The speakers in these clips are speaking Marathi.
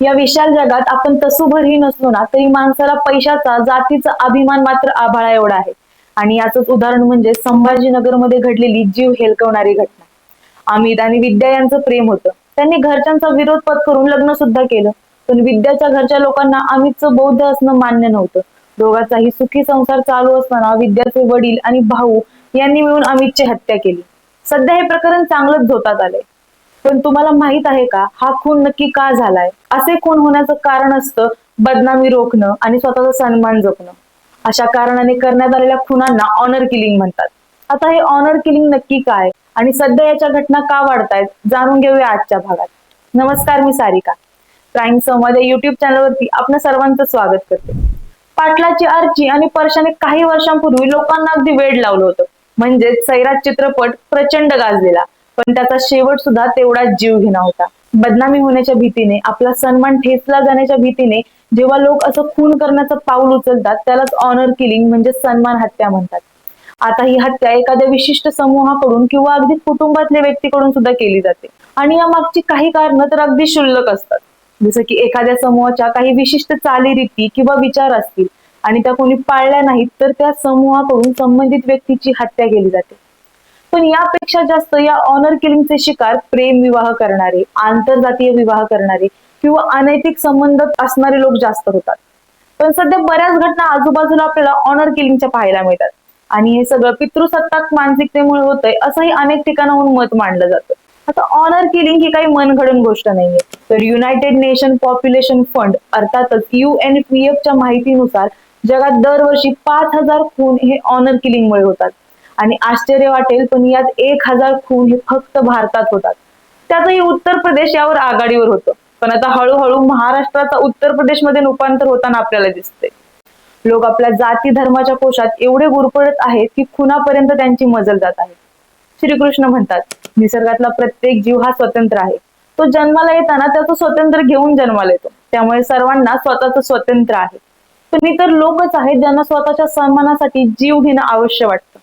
या विशाल जगात आपण तसुभरही नसलो ना तरी माणसाला पैशाचा जातीचा अभिमान मात्र आभाळा एवढा आहे. आणि याचंच उदाहरण म्हणजे संभाजीनगरमध्ये घडलेली जीव हेलकवणारी घटना. अमित आणि विद्या यांचं प्रेम होतं. त्यांनी घरच्यांचा विरोध पत्करून लग्न सुद्धा केलं. पण विद्याच्या घरच्या लोकांना अमितचं बौद्ध असणं मान्य नव्हतं. दोघांचाही सुखी संसार चालू असताना विद्याचे वडील आणि भाऊ यांनी मिळून अमितची हत्या केली. सध्या हे प्रकरण चांगलंच धोतात आलंय. पण तुम्हाला माहीत आहे का? हा खून नक्की का झालाय? असे खून होण्याचं कारण असतं बदनामी रोखणं आणि स्वतःचा सन्मान जपणं. अशा कारणाने करण्यात आलेल्या खुनांना ऑनर किलिंग म्हणतात. आता हे ऑनर किलिंग नक्की काय? आणि सध्या याच्या घटना का वाढतायत जाणून घेऊया आजच्या भागात. नमस्कार मी सारिका. क्राईम संवाद या युट्यूब चॅनलवरती आपल्या सर्वांचं स्वागत करते. पाटलाची आर्ची आणि परशाने काही वर्षांपूर्वी लोकांना अगदी वेड लावलं होतं. म्हणजेच सैराट चित्रपट प्रचंड गाजलेला. पण त्याचा शेवट सुद्धा तेवढाच जीव घेणा होता. बदनामी होण्याच्या भीतीने आपला सन्मान ठेचला जाण्याच्या भीतीने जेव्हा लोक असं खून करण्याचं पाऊल उचलतात त्यालाच ऑनर किलिंग म्हणजे सन्मान हत्या म्हणतात. आता ही हत्या एखाद्या विशिष्ट समूहाकडून किंवा अगदी कुटुंबातल्या व्यक्तीकडून सुद्धा केली जाते. आणि या मागची काही कारणं तर अगदी क्षुल्लक असतात. जसं की एखाद्या समूहाच्या काही विशिष्ट चालीरीती किंवा विचार असतील आणि त्या कोणी पाळल्या नाहीत तर त्या समूहाकडून संबंधित व्यक्तीची हत्या केली जाते. पण यापेक्षा जास्त या ऑनर किलिंगचे शिकार प्रेम विवाह करणारे आंतरजातीय विवाह करणारे किंवा अनैतिक संबंध असणारे लोक जास्त होतात. पण सध्या बऱ्याच घटना आजूबाजूला आपल्याला ऑनर किलिंगच्या पाहायला मिळतात. आणि हे सगळं पितृसत्ताक मानसिकतेमुळे होतंय असंही अनेक ठिकाणाहून मत मांडलं जातं. आता ऑनर किलिंग ही काही मनघडण गोष्ट नाहीये. तर युनायटेड नेशन पॉप्युलेशन फंड अर्थातच यू एन पी च्या माहितीनुसार जगात दरवर्षी पाच हजार खून हे ऑनर किलिंगमुळे होतात. आणि आश्चर्य वाटेल पण यात एक हजार खून हे फक्त भारतात होतात. त्यातही उत्तर प्रदेश यावर आघाडीवर होतं. पण आता हळूहळू महाराष्ट्राचा उत्तर प्रदेशमध्ये रूपांतर होताना आपल्याला दिसते लोक आपल्या जाती धर्माच्या कोशात एवढे गुरफटत आहेत की खुनापर्यंत त्यांची मजल जात आहे. श्रीकृष्ण म्हणतात निसर्गातला प्रत्येक जीव हा स्वतंत्र आहे. तो जन्माला येताना त्याचं स्वतंत्र घेऊन जन्माला येतो. त्यामुळे सर्वांना स्वतःचं स्वतंत्र आहे. पण इतर लोकच आहेत ज्यांना स्वतःच्या सन्मानासाठी जीव घेणं आवश्यक वाटतं.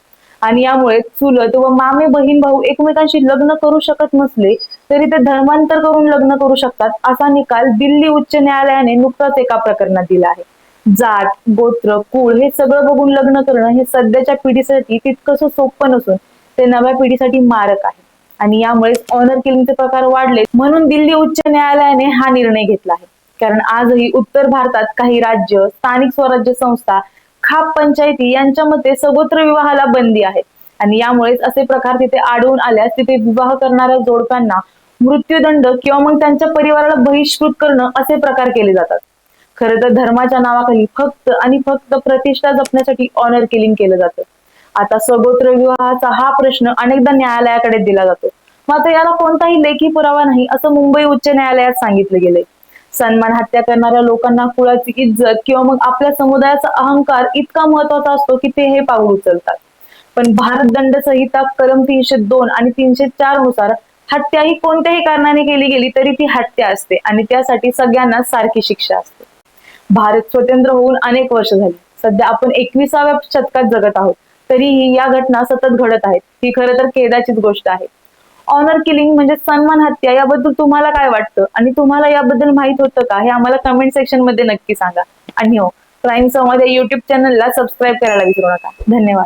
आणि यामुळे चुलत व मामे बहीण भाऊ एकमेकांशी लग्न करू शकत नसले तरी ते धर्मांतर करून लग्न करू शकतात असा निकाल दिल्ली उच्च न्यायालयाने नुकताच एका प्रकरणात दिला आहे. जात गोत्र कुळ हे सगळं बघून लग्न करणं हे सध्याच्या पिढीसाठी तितकंसं सोपं नसून ते नव्या पिढीसाठी मारक आहे. आणि यामुळेच ऑनर किलिंगचे प्रकार वाढले म्हणून दिल्ली उच्च न्यायालयाने हा निर्णय घेतला आहे. कारण आजही उत्तर भारतात काही राज्य स्थानिक स्वराज्य संस्था खाप पंचायती यांच्या मते सगोत्र विवाहाला बंदी आहे. आणि यामुळेच असे प्रकार तिथे आढळून आल्यास तिथे विवाह करणाऱ्या जोडप्यांना मृत्यूदंड किंवा मग त्यांच्या परिवाराला बहिष्कृत करणं असे प्रकार केले जातात. खरं तर धर्माच्या नावाखाली फक्त आणि फक्त प्रतिष्ठा जपण्यासाठी ऑनर किलिंग केलं जातं. आता सगोत्र विवाहाचा हा प्रश्न अनेकदा न्यायालयाकडे दिला जातो. मात्र याला कोणताही लेखी पुरावा नाही असं मुंबई उच्च न्यायालयात सांगितलं गेलंय. सन्मान हत्या करणाऱ्या लोकांना कुळाची इज्जत किंवा मग आपल्या समुदायाचा अहंकार इतका महत्त्वाचा असतो की ते हे पाऊल उचलतात. पण भारत दंड संहिता कलम तीनशे दोन आणि तीनशे चारनुसार हत्या ही कोणत्याही कारणाने केली गेली तरी ती हत्या असते आणि त्यासाठी सगळ्यांना सारखी शिक्षा असते. भारत स्वतंत्र होऊन अनेक वर्ष झाली. सध्या आपण एकविसाव्या शतकात जगत आहोत. तरीही या घटना सतत घडत आहेत. ही खरं तर खेदाचीच गोष्ट आहे. ऑनर किलिंग म्हणजे सन्मान हत्या याबद्दल तुम्हाला काय वाटतं? आणि तुम्हाला याबद्दल माहीत होतं का? हे आम्हाला कमेंट सेक्शनमध्ये नक्की सांगा. आणि हो क्राईम संवाद या युट्यूब चॅनलला सबस्क्राईब करायला विसरू नका. धन्यवाद.